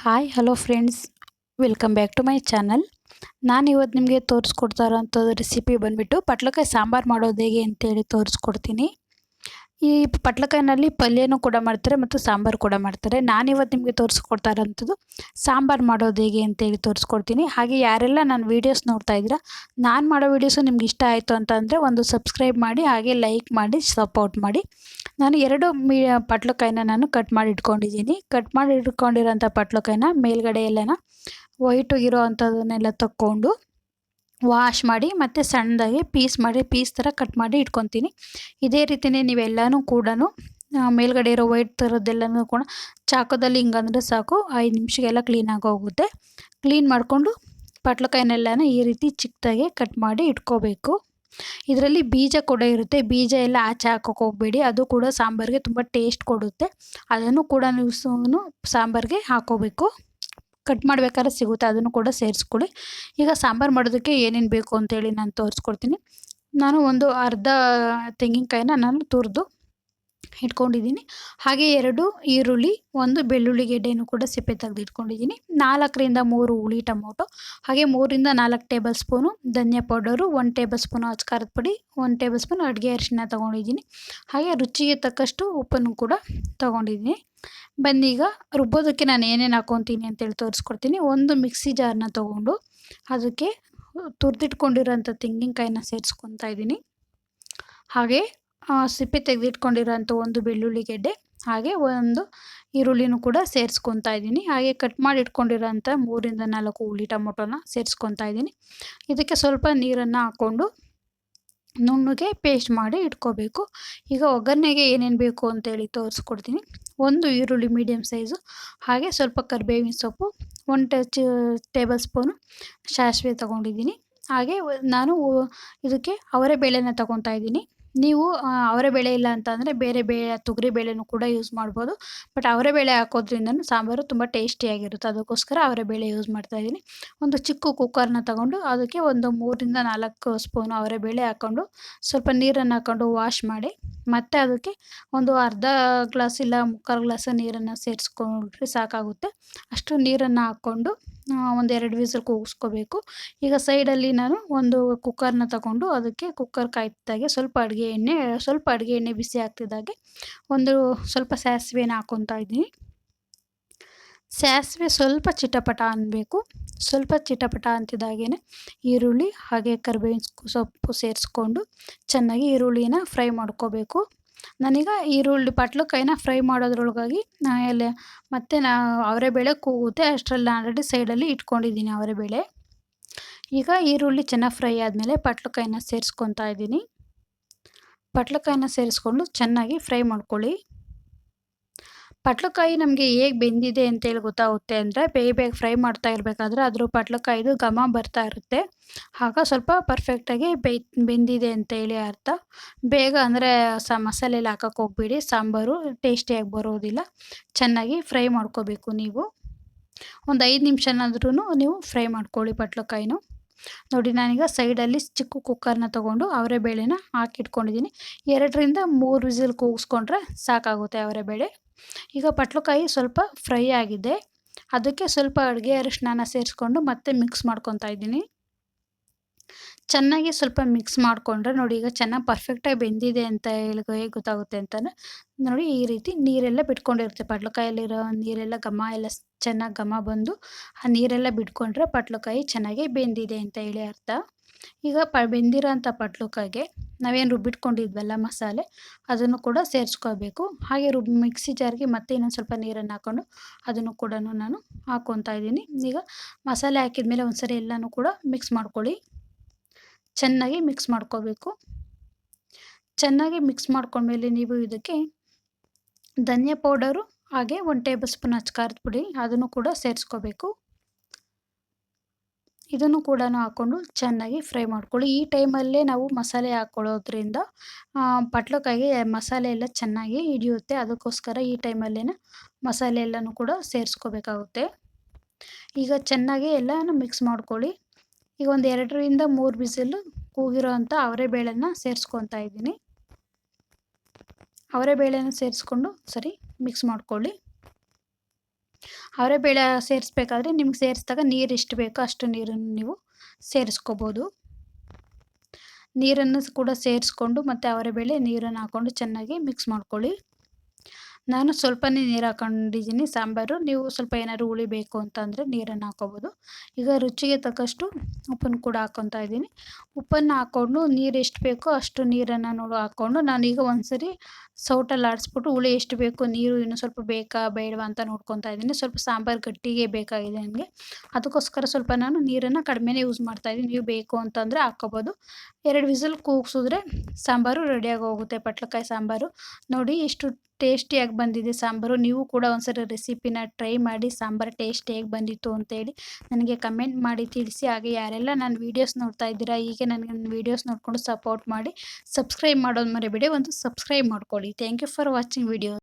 Hi hello friends welcome back to my channel ನಾನು ಇವತ್ತು ನಿಮಗೆ ತೋರಿಸ್ಕೊಡ್ತಾ ಇರೋಂಥದ್ದು ರೆಸಿಪಿ ಬಂದುಬಿಟ್ಟು ಪಟ್ಲಕಾಯಿ ಸಾಂಬಾರು ಮಾಡೋದು ಹೇಗೆ ಅಂತೇಳಿ ತೋರಿಸ್ಕೊಡ್ತೀನಿ. ಈ ಪಟ್ಲಕಾಯಿನಲ್ಲಿ ಪಲ್ಯನೂ ಕೂಡ ಮಾಡ್ತಾರೆ ಮತ್ತು ಸಾಂಬಾರು ಕೂಡ ಮಾಡ್ತಾರೆ. ನಾನಿವತ್ತು ನಿಮಗೆ ತೋರಿಸ್ಕೊಡ್ತಾ ಇರೋಂಥದ್ದು ಸಾಂಬಾರು ಮಾಡೋದು ಹೇಗೆ ಅಂತೇಳಿ ತೋರಿಸ್ಕೊಡ್ತೀನಿ. ಹಾಗೆ ಯಾರೆಲ್ಲ ನಾನು ವೀಡಿಯೋಸ್ ನೋಡ್ತಾ ಇದ್ದೀರಾ, ನಾನು ಮಾಡೋ ವೀಡಿಯೋಸು ನಿಮ್ಗೆ ಇಷ್ಟ ಆಯಿತು ಅಂತಂದರೆ ಒಂದು ಸಬ್ಸ್ಕ್ರೈಬ್ ಮಾಡಿ, ಹಾಗೆ ಲೈಕ್ ಮಾಡಿ, ಸಪೋರ್ಟ್ ಮಾಡಿ. ನಾನು ಎರಡು ಮೀ, ಪಟ್ಲಕಾಯಿನ ನಾನು ಕಟ್ ಮಾಡಿ ಇಟ್ಕೊಂಡಿದ್ದೀನಿ. ಕಟ್ ಮಾಡಿ ಇಟ್ಕೊಂಡಿರೋಂಥ ಪಟ್ಲಕಾಯಿನ ಮೇಲ್ಗಡೆ ಎಲ್ಲನ ವೈಟು ಇರೋ ಅಂಥದ್ದನ್ನೆಲ್ಲ ತಕ್ಕೊಂಡು ವಾಶ್ ಮಾಡಿ ಮತ್ತು ಸಣ್ಣದಾಗಿ ಪೀಸ್ ಮಾಡಿ ಪೀಸ್ ಥರ ಕಟ್ ಮಾಡಿ ಇಟ್ಕೊತೀನಿ. ಇದೇ ರೀತಿಯೇ ನೀವೆಲ್ಲನೂ ಕೂಡ ಮೇಲ್ಗಡೆ ಇರೋ ವೈಟ್ ಥರದ್ದೆಲ್ಲನೂ ಕೂಡ ಚಾಕದಲ್ಲಿ ಹಿಂಗಂದ್ರೆ ಸಾಕು. ಐದು ನಿಮಿಷಕ್ಕೆಲ್ಲ ಕ್ಲೀನಾಗಿ ಹೋಗುತ್ತೆ ಕ್ಲೀನ್ ಮಾಡಿಕೊಂಡು ಪಟ್ಲಕಾಯಿನೆಲ್ಲನ ಈ ರೀತಿ ಚಿಕ್ಕದಾಗಿ ಕಟ್ ಮಾಡಿ ಇಟ್ಕೋಬೇಕು. ಇದರಲ್ಲಿ ಬೀಜ ಕೂಡ ಇರುತ್ತೆ. ಬೀಜ ಎಲ್ಲ ಆಚೆ ಹಾಕೋಕೆ ಹೋಗಬೇಡಿ. ಅದು ಕೂಡ ಸಾಂಬಾರಿಗೆ ತುಂಬ ಟೇಸ್ಟ್ ಕೊಡುತ್ತೆ. ಅದನ್ನು ಕೂಡ ನೀವು ಸಾಂಬಾರಿಗೆ ಹಾಕೋಬೇಕು. ಕಟ್ ಮಾಡಬೇಕಾದ್ರೆ ಸಿಗುತ್ತೆ, ಅದನ್ನು ಕೂಡ ಸೇರಿಸ್ಕೊಳ್ಳಿ. ಈಗ ಸಾಂಬಾರು ಮಾಡೋದಕ್ಕೆ ಏನೇನು ಬೇಕು ಅಂತೇಳಿ ನಾನು ತೋರಿಸ್ಕೊಡ್ತೀನಿ. ನಾನು ಒಂದು ಅರ್ಧ ತೆಂಗಿನಕಾಯಿನ ನಾನು ತುರಿದು ಇಟ್ಕೊಂಡಿದ್ದೀನಿ. ಹಾಗೆ ಎರಡು ಈರುಳ್ಳಿ, ಒಂದು ಬೆಳ್ಳುಳ್ಳಿ ಗೆಡ್ಡೆಯನ್ನು ಕೂಡ ಸಿಪ್ಪೆ ತೆಗೆದು ಇಟ್ಕೊಂಡಿದ್ದೀನಿ. ನಾಲ್ಕರಿಂದ ಮೂರು ಹುಳಿ ಟೊಮೊಟೊ, ಹಾಗೆ ಮೂರಿಂದ ನಾಲ್ಕು ಟೇಬಲ್ ಸ್ಪೂನು ಧನಿಯಾ ಪೌಡರು, ಒಂದು ಟೇಬಲ್ ಸ್ಪೂನು ಅಚ್ಕಾರದ ಪುಡಿ, ಒಂದು ಟೇಬಲ್ ಸ್ಪೂನ್ ಅಡುಗೆ ಅರಿಶಿನ ತೊಗೊಂಡಿದ್ದೀನಿ. ಹಾಗೆ ರುಚಿಗೆ ತಕ್ಕಷ್ಟು ಉಪ್ಪನ್ನು ಕೂಡ ತೊಗೊಂಡಿದ್ದೀನಿ. ಬನ್ನೀಗ ರುಬ್ಬೋದಕ್ಕೆ ನಾನು ಏನೇನು ಹಾಕೊತೀನಿ ಅಂತೇಳಿ ತೋರಿಸ್ಕೊಡ್ತೀನಿ. ಒಂದು ಮಿಕ್ಸಿ ಜಾರನ್ನ ತೊಗೊಂಡು ಅದಕ್ಕೆ ತುರಿದಿಟ್ಕೊಂಡಿರೋಂಥ ತೆಂಗಿನಕಾಯಿನ ಸೇರಿಸ್ಕೊತಾ ಇದ್ದೀನಿ. ಹಾಗೆ ಸಿಪ್ಪೆ ತೆಗೆದಿಟ್ಕೊಂಡಿರೋಂಥ ಒಂದು ಬೆಳ್ಳುಳ್ಳಿ ಗೆಡ್ಡೆ, ಹಾಗೆ ಒಂದು ಈರುಳ್ಳಿನೂ ಕೂಡ ಸೇರಿಸ್ಕೊತಾ ಇದ್ದೀನಿ. ಹಾಗೆ ಕಟ್ ಮಾಡಿ ಇಟ್ಕೊಂಡಿರೋಂಥ ಮೂರಿಂದ ನಾಲ್ಕು ಹುಳಿ ಟೊಮೊಟೊನ ಸೇರಿಸ್ಕೊತಾ ಇದ್ದೀನಿ. ಇದಕ್ಕೆ ಸ್ವಲ್ಪ ನೀರನ್ನು ಹಾಕ್ಕೊಂಡು ನುಣ್ಣಗೆ ಪೇಸ್ಟ್ ಮಾಡಿ ಇಟ್ಕೋಬೇಕು. ಈಗ ಒಗ್ಗರಣೆಗೆ ಏನೇನು ಬೇಕು ಅಂತೇಳಿ ತೋರಿಸ್ಕೊಡ್ತೀನಿ. ಒಂದು ಈರುಳ್ಳಿ ಮೀಡಿಯಮ್ ಸೈಜು, ಹಾಗೆ ಸ್ವಲ್ಪ ಕರಿಬೇವಿನ ಸೊಪ್ಪು ಒನ್ ಟಚ್, ಟೇಬಲ್ ಸ್ಪೂನು ಸಾಸಿವೆ ತೊಗೊಂಡಿದ್ದೀನಿ. ಹಾಗೆ ನಾನು ಇದಕ್ಕೆ ಅವರೇ ಬೇಳೆನ ತೊಗೊತಾ ಇದ್ದೀನಿ. ನೀವು ಬೇಳೆ ಇಲ್ಲ ಅಂತ ಅಂದರೆ ಬೇರೆ ಬೇಳೆ ತೊಗರಿ ಬೇಳೆನೂ ಕೂಡ ಯೂಸ್ ಮಾಡ್ಬೋದು. ಬಟ್ ಬೇಳೆ ಹಾಕೋದ್ರಿಂದನೂ ಸಾಂಬಾರು ತುಂಬ ಟೇಸ್ಟಿಯಾಗಿರುತ್ತೆ ಅದಕ್ಕೋಸ್ಕರ ಬೇಳೆ ಯೂಸ್ ಮಾಡ್ತಾಯಿದ್ದೀನಿ ಒಂದು ಚಿಕ್ಕ ಕುಕ್ಕರ್ನ ತಗೊಂಡು ಅದಕ್ಕೆ ಒಂದು ಮೂರರಿಂದ ನಾಲ್ಕು ಸ್ಪೂನು ಬೇಳೆ ಹಾಕ್ಕೊಂಡು ಸ್ವಲ್ಪ ನೀರನ್ನು ಹಾಕ್ಕೊಂಡು ವಾಶ್ ಮಾಡಿ, ಮತ್ತೆ ಅದಕ್ಕೆ ಒಂದು ಅರ್ಧ ಗ್ಲಾಸ್ ಇಲ್ಲ ಮುಕ್ಕಾಲು ಗ್ಲಾಸ್ ನೀರನ್ನು ಸೇರಿಸ್ಕೊಂಡ್ರೆ ಸಾಕಾಗುತ್ತೆ. ಅಷ್ಟು ನೀರನ್ನು ಹಾಕ್ಕೊಂಡು ಒಂದೆರಡು ವಿಸಲ್ ಕೂಗಿಸ್ಕೋಬೇಕು. ಈಗ ಸೈಡಲ್ಲಿ ನಾನು ಒಂದು ಕುಕ್ಕರ್ನ ತಗೊಂಡು ಅದಕ್ಕೆ ಕುಕ್ಕರ್ ಕಾಯ್ತಿದ್ದಾಗೆ ಸ್ವಲ್ಪ ಅಡುಗೆ ಎಣ್ಣೆ, ಸ್ವಲ್ಪ ಅಡುಗೆ ಎಣ್ಣೆ ಬಿಸಿ ಆಗ್ತಿದ್ದಾಗೆ ಒಂದು ಸ್ವಲ್ಪ ಸಾಸಿವೆನ ಹಾಕ್ಕೊತಾ ಇದ್ದೀನಿ. ಸಾಸಿವೆ ಸ್ವಲ್ಪ ಚಿಟಪಟ ಅನ್ನಬೇಕು ಸ್ವಲ್ಪ ಚಿಟಪಟ ಅಂತಿದ್ದಾಗೇ ಈರುಳ್ಳಿ ಹಾಗೆ ಕರಿಬೇವಿನ ಸೊಪ್ಪು ಸೇರಿಸ್ಕೊಂಡು ಚೆನ್ನಾಗಿ ಈರುಳ್ಳಿನ ಫ್ರೈ ಮಾಡ್ಕೋಬೇಕು. ನಾನೀಗ ಈರುಳ್ಳಿ ಪಟ್ಲಕಾಯಿನ ಫ್ರೈ ಮಾಡೋದ್ರೊಳಗಾಗಿ ಎಲ್ಲ ಮತ್ತು ನಾ ಬೇಳೆ ಕೂಗುತ್ತೆ, ಅಷ್ಟರಲ್ಲಿ ಆಲ್ರೆಡಿ ಸೈಡಲ್ಲಿ ಇಟ್ಕೊಂಡಿದ್ದೀನಿ ಬೇಳೆ. ಈಗ ಈರುಳ್ಳಿ ಚೆನ್ನಾಗಿ ಫ್ರೈ ಆದಮೇಲೆ ಪಟ್ಲಕಾಯಿನ ಸೇರಿಸ್ಕೊತಾ ಇದ್ದೀನಿ. ಪಟ್ಲಕಾಯಿನ ಸೇರಿಸ್ಕೊಂಡು ಚೆನ್ನಾಗಿ ಫ್ರೈ ಮಾಡ್ಕೊಳ್ಳಿ. ಪಟ್ಲಕಾಯಿ ನಮಗೆ ಹೇಗೆ ಬೆಂದಿದೆ ಅಂತೇಳಿ ಗೊತ್ತಾಗುತ್ತೆ ಅಂದರೆ ಬೇಗ ಬೇಗ ಫ್ರೈ ಮಾಡ್ತಾ ಇರಬೇಕಾದ್ರೆ ಅದ್ರ ಪಟ್ಲಕಾಯಿದು ಘಮ ಬರ್ತಾ ಇರುತ್ತೆ. ಆಗ ಸ್ವಲ್ಪ ಪರ್ಫೆಕ್ಟಾಗಿ ಬೇಯ್ ಬೆಂದಿದೆ ಅಂತೇಳಿ ಅರ್ಥ. ಬೇಗ ಅಂದರೆ ಸ ಮಸಾಲೆಯಲ್ಲಿ ಹಾಕಕ್ಕೆ ಹೋಗ್ಬೇಡಿ, ಸಾಂಬಾರು ಟೇಸ್ಟಿಯಾಗಿ ಬರೋದಿಲ್ಲ. ಚೆನ್ನಾಗಿ ಫ್ರೈ ಮಾಡ್ಕೋಬೇಕು ನೀವು. ಒಂದು ಐದು ನಿಮಿಷನಾದ್ರೂ ನೀವು ಫ್ರೈ ಮಾಡ್ಕೊಳ್ಳಿ ಪಟ್ಲಕಾಯಿನೂ. ನೋಡಿ ನಾನೀಗ ಸೈಡಲ್ಲಿ ಚಿಕ್ಕ ಕುಕ್ಕರ್ನ ತೊಗೊಂಡು ಅವರೆ ಬೇಳೆನ ಹಾಕಿಟ್ಕೊಂಡಿದ್ದೀನಿ. ಎರಡರಿಂದ ಮೂರು ವಿಸಿಲ್ ಕೂಗಿಸ್ಕೊಂಡ್ರೆ ಸಾಕಾಗುತ್ತೆ ಬೇಳೆ. ಈಗ ಪಟ್ಲಕಾಯಿ ಸ್ವಲ್ಪ ಫ್ರೈ ಆಗಿದೆ. ಅದಕ್ಕೆ ಸ್ವಲ್ಪ ಅಡುಗೆ ಅರಿಶಿನ ಸೇರಿಸ್ಕೊಂಡು ಮತ್ತೆ ಮಿಕ್ಸ್ ಮಾಡ್ಕೊತಾ ಇದ್ದೀನಿ. ಚೆನ್ನಾಗಿ ಸ್ವಲ್ಪ ಮಿಕ್ಸ್ ಮಾಡಿಕೊಂಡ್ರೆ ನೋಡಿ ಈಗ ಚೆನ್ನಾಗಿ ಪರ್ಫೆಕ್ಟಾಗಿ ಬೆಂದಿದೆ ಅಂತ ಹೇಳಿ ಹೇಗೆ ಗೊತ್ತಾಗುತ್ತೆ ಅಂತಲೇ ನೋಡಿ ಈ ರೀತಿ ನೀರೆಲ್ಲ ಬಿಟ್ಕೊಂಡಿರುತ್ತೆ. ಪಟ್ಲಕಾಯಲ್ಲಿರೋ ನೀರೆಲ್ಲ ಘಮ ಎಲ್ಲ ಚೆನ್ನಾಗಿ ಘಮ ಬಂದು ಆ ನೀರೆಲ್ಲ ಬಿಟ್ಕೊಂಡ್ರೆ ಪಟ್ಲಕಾಯಿ ಚೆನ್ನಾಗಿ ಬೆಂದಿದೆ ಅಂತ ಹೇಳಿ ಅರ್ಥ. ಈಗ ಪ ಬೆಂದಿರೋಂಥ ಪಟ್ಲುಕಾಗೆ ನಾವೇನು ರುಬ್ಬಿಟ್ಕೊಂಡಿದ್ವಲ್ಲ ಮಸಾಲೆ, ಅದನ್ನು ಕೂಡ ಸೇರಿಸ್ಕೋಬೇಕು ಹಾಗೆ ರುಬ್, ಮಿಕ್ಸಿ ಜಾರ್ಗೆ ಮತ್ತೆ ಇನ್ನೊಂದು ಸ್ವಲ್ಪ ನೀರನ್ನು ಹಾಕ್ಕೊಂಡು ಅದನ್ನು ಕೂಡ ನಾನು ಹಾಕ್ಕೊತಾ ಇದ್ದೀನಿ. ಈಗ ಮಸಾಲೆ ಹಾಕಿದ ಮೇಲೆ ಒಂದು ಸರಿ ಎಲ್ಲನೂ ಕೂಡ ಮಿಕ್ಸ್ ಮಾಡ್ಕೊಳ್ಳಿ. ಚೆನ್ನಾಗಿ ಮಿಕ್ಸ್ ಮಾಡ್ಕೋಬೇಕು ಚೆನ್ನಾಗಿ ಮಿಕ್ಸ್ ಮಾಡ್ಕೊಂಡ್ಮೇಲೆ ನೀವು ಇದಕ್ಕೆ ಧನಿಯಾ ಪೌಡರು ಹಾಗೆ ಒಂದು ಟೇಬಲ್ ಸ್ಪೂನ್ ಅಚ್ಕಾರದ ಪುಡಿ ಅದನ್ನು ಕೂಡ ಸೇರಿಸ್ಕೋಬೇಕು ಇದನ್ನು ಕೂಡ ಹಾಕ್ಕೊಂಡು ಚೆನ್ನಾಗಿ ಫ್ರೈ ಮಾಡ್ಕೊಳ್ಳಿ. ಈ ಟೈಮಲ್ಲೇ ನಾವು ಮಸಾಲೆ ಹಾಕ್ಕೊಳ್ಳೋದ್ರಿಂದ ಪಟ್ಲಕಾಯಿಗೆ ಮಸಾಲೆ ಎಲ್ಲ ಚೆನ್ನಾಗಿ ಹಿಡಿಯುತ್ತೆ. ಅದಕ್ಕೋಸ್ಕರ ಈ ಟೈಮಲ್ಲೇ ಮಸಾಲೆ ಎಲ್ಲನೂ ಕೂಡ ಸೇರಿಸ್ಕೋಬೇಕಾಗುತ್ತೆ. ಈಗ ಚೆನ್ನಾಗಿ ಎಲ್ಲನೂ ಮಿಕ್ಸ್ ಮಾಡ್ಕೊಳ್ಳಿ. ಈಗ ಒಂದು ಎರಡರಿಂದ ಮೂರು ಬಿಸಿಲು ಕೂಗಿರೋ ಅಂಥ ಬೇಳೆನ ಸೇರಿಸ್ಕೊತಾ ಇದ್ದೀನಿ. ಬೇಳೆನ ಸೇರಿಸ್ಕೊಂಡು ಸರಿ ಮಿಕ್ಸ್ ಮಾಡ್ಕೊಳ್ಳಿ. ಅವರೆಬೇಳೆ ಸೇರಿಸ್ಬೇಕಾದ್ರೆ ನಿಮ್ಗೆ ಸೇರಿಸಿದಾಗ ನೀರು ಎಷ್ಟು ಬೇಕೋ ಅಷ್ಟು ನೀರನ್ನು ನೀವು ಸೇರಿಸ್ಕೋಬೋದು. ನೀರನ್ನು ಕೂಡ ಸೇರಿಸ್ಕೊಂಡು ಮತ್ತು ಅವರೆಬೇಳೆ ನೀರನ್ನು ಹಾಕ್ಕೊಂಡು ಚೆನ್ನಾಗಿ ಮಿಕ್ಸ್ ಮಾಡ್ಕೊಳ್ಳಿ. ನಾನು ಸ್ವಲ್ಪನೇ ನೀರು ಹಾಕೊಂಡಿದ್ದೀನಿ, ಸಾಂಬಾರು. ನೀವು ಸ್ವಲ್ಪ ಏನಾದ್ರು ಹುಳಿ ಬೇಕು ಅಂತಂದರೆ ನೀರನ್ನು ಹಾಕೋಬೋದು. ಈಗ ರುಚಿಗೆ ತಕ್ಕಷ್ಟು ಉಪ್ಪನ್ನು ಕೂಡ ಹಾಕ್ಕೊತಾ ಇದ್ದೀನಿ. ಉಪ್ಪನ್ನು ಹಾಕ್ಕೊಂಡು ನೀರು ಎಷ್ಟು ಬೇಕೋ ಅಷ್ಟು ನೀರನ್ನು ನೋಡು ಹಾಕ್ಕೊಂಡು ನಾನೀಗ ಒಂದ್ಸರಿ ಸೌಟಲ್ಲಿ ಆಡಿಸ್ಬಿಟ್ಟು ಹುಳಿ ಎಷ್ಟು ಬೇಕು, ನೀರು ಇನ್ನೂ ಸ್ವಲ್ಪ ಬೇಕಾ, ಬೇಡವಾ ಅಂತ ನೋಡ್ಕೊತಾ ಇದ್ದೀನಿ. ಸ್ವಲ್ಪ ಸಾಂಬಾರು ಗಟ್ಟಿಗೆ ಬೇಕಾಗಿದೆ ನನಗೆ. ಅದಕ್ಕೋಸ್ಕರ ಸ್ವಲ್ಪ ನಾನು ನೀರನ್ನು ಕಡಿಮೆನೇ ಯೂಸ್ ಮಾಡ್ತಾಯಿದ್ದೀನಿ ನೀವು ಬೇಕು ಅಂತಂದರೆ ಹಾಕ್ಕೋಬೋದು ಎರಡು ವಿಸಲ್ ಕೂಗಿಸಿದ್ರೆ ಸಾಂಬಾರು ರೆಡಿಯಾಗಿ ಹೋಗುತ್ತೆ ಪಟ್ಲಕಾಯಿ ಸಾಂಬಾರು. ನೋಡಿ ಎಷ್ಟು ಟೇಸ್ಟಿಯಾಗಿ ಬಂದಿದೆ ಸಾಂಬಾರು. ನೀವು ಕೂಡ ಒಂದ್ಸರಿ ರೆಸಿಪಿನ ಟ್ರೈ ಮಾಡಿ ಸಾಂಬಾರು ಟೇಸ್ಟಿಯಾಗಿ ಬಂದಿತ್ತು ಅಂತೇಳಿ ನನಗೆ ಕಮೆಂಟ್ ಮಾಡಿ ತಿಳಿಸಿ. ಹಾಗೆ ಯಾರೆಲ್ಲ ನನ್ನ ವೀಡಿಯೋಸ್ ನೋಡ್ತಾ ಇದ್ದೀರಾ, ಹೀಗೆ ನನಗೆ ನನ್ನ ವೀಡಿಯೋಸ್ ನೋಡಿಕೊಂಡು ಸಪೋರ್ಟ್ ಮಾಡಿ ಸಬ್ಸ್ಕ್ರೈಬ್ ಮಾಡೋದು ಮರಿಬೇಡಿ. ಒಂದು ಸಬ್ಸ್ಕ್ರೈಬ್ ಮಾಡ್ಕೊಳ್ಳಿ. Thank you for watching video.